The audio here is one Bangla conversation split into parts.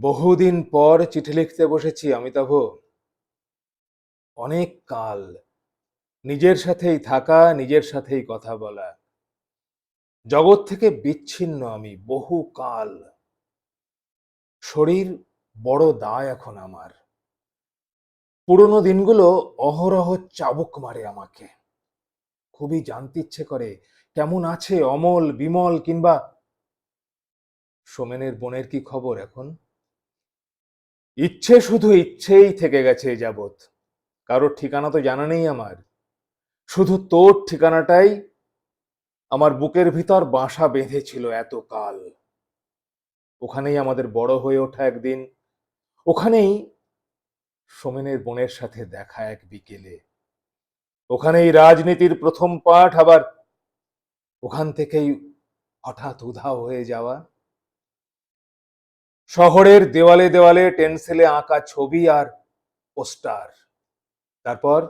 বহুদিন পর চিঠি লিখতে বসেছি, অমিতাভ। অনেক কাল। নিজের সাথেই থাকা, নিজের সাথেই কথা বলা। জগৎ থেকে বিচ্ছিন্ন আমি, বহু কাল। শরীর বড় দায় এখন আমার। পুরনো দিনগুলো অহরহ চাবুক মারে আমাকে। খুবই জানতে ইচ্ছে করে, কেমন আছে অমল, বিমল কিংবা সোমেনের বোনের কি খবর এখন? ইচ্ছে শুধু ইচ্ছেই থেকে গেছে যাবৎ। কারোর ঠিকানা তো জানা নেই আমার। শুধু তোর ঠিকানাটাই আমার বুকের ভিতর বাসা বেঁধেছিল এত কাল ওখানেই আমাদের বড় হয়ে ওঠা একদিন। ওখানেই সোমেনের বোনের সাথে দেখা এক বিকেলে। ওখানেই রাজনীতির প্রথম পাঠ আবার ওখান থেকেই হঠাৎ উধাও হয়ে যাওয়া। শহরের দেওয়ালে দেওয়ালে টেনসেলে আঁকা ছবি আর পোস্টার। তারপর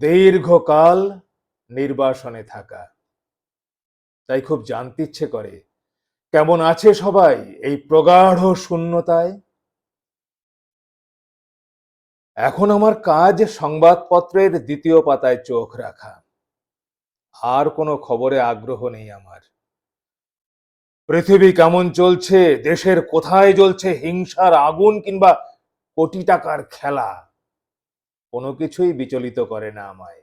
দীর্ঘকাল নির্বাসনে থাকা। তাই খুব জানতে ইচ্ছে করে, কেমন আছে সবাই এই প্রগাঢ় শূন্যতায়? এখন আমার কাজ সংবাদপত্রের দ্বিতীয় পাতায় চোখ রাখা। আর কোনো খবরে আগ্রহ নেই আমার। পৃথিবী কেমন চলছে? দেশের কোথায় জ্বলছে হিংসার আগুন কিংবা কোটি টাকার খেলা? কোনো কিছুই বিচলিত করে না আমায়।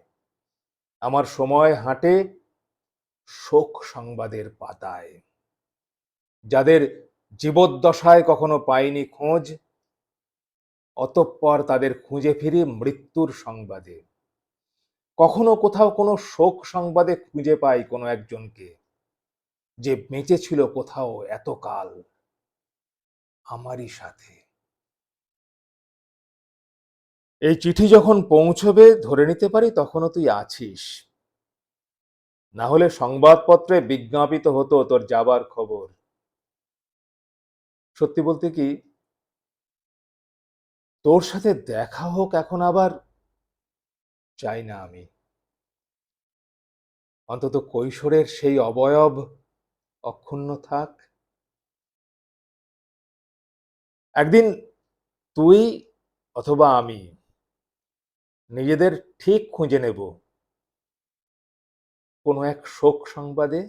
আমার সময় হাঁটে শোক সংবাদের পাতায়। যাদের জীবদ্দশায় কখনো পাইনি খোঁজ, অতঃপর তাদের খুঁজে ফিরি মৃত্যুর সংবাদে। কখনো কোথাও কোনো শোক সংবাদে খুঁজে পাই কোনো একজনকে। যে বেঁচে ছিল কোথাও এতকাল আমারই সাথে। এই চিঠি যখন পৌঁছবে, ধরে নিতে পারি তখনও তুই আছিস। না হলে সংবাদপত্রে বিজ্ঞাপিত হতো তোর যাবার খবর। সত্যি বলতে কি, তোর সাথে দেখা হোক এখন আবার চাই না আমি। অন্তত কৈশোরের সেই অবয়ব অক্ষুণ্ণ থাক। একদিন তুই অথবা আমি নিজেদের ঠিক খুঁজে নেব। কোনো এক শোক সংবাদে